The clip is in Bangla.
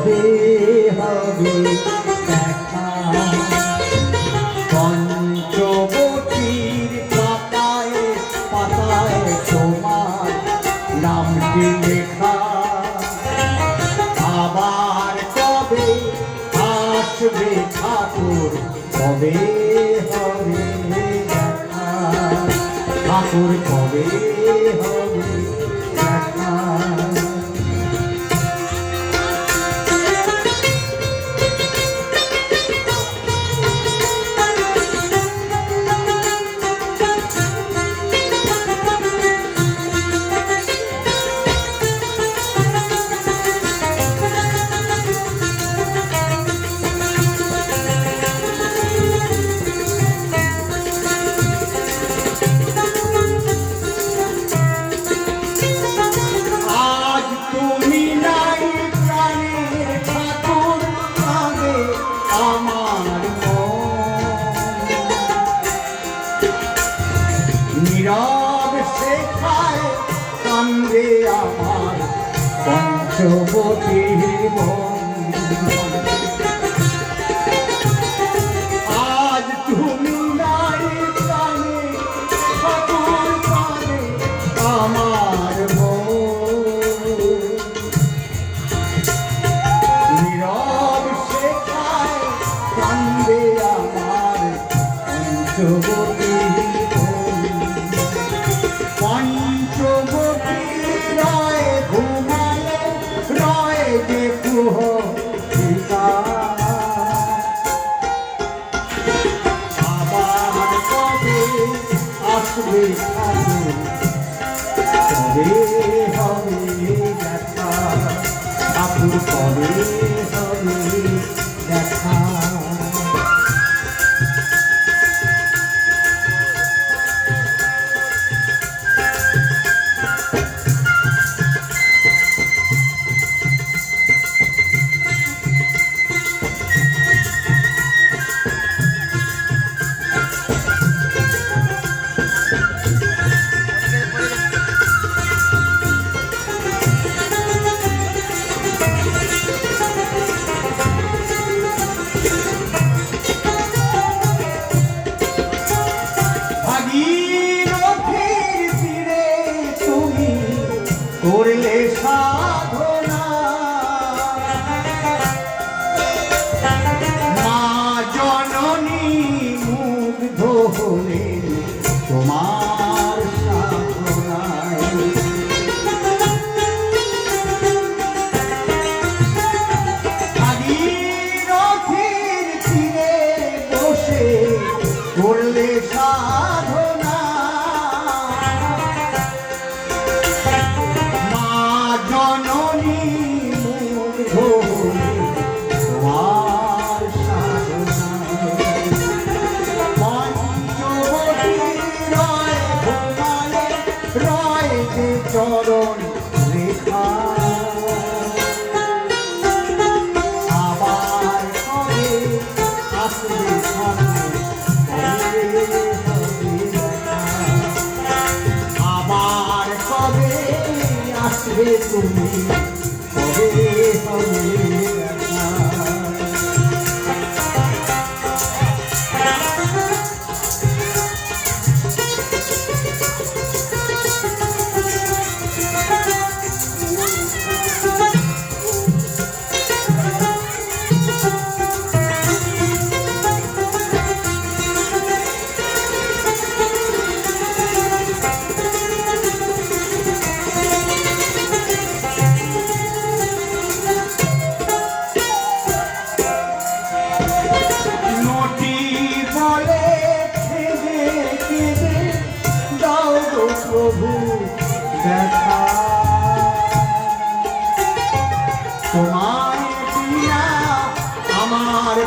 কবে হবে? দেখা। পঞ্চবটির পাতায় পাতায় তোমার নামটি লেখা? আবার কবে আসবে ঠাকুর? কবে হবে দেখা? ঠাকুর কবে হবে? পঞ্চবতীর মন। আসবে হবে দেখা। ঠাকুর কবে সাধ আসবে তুমি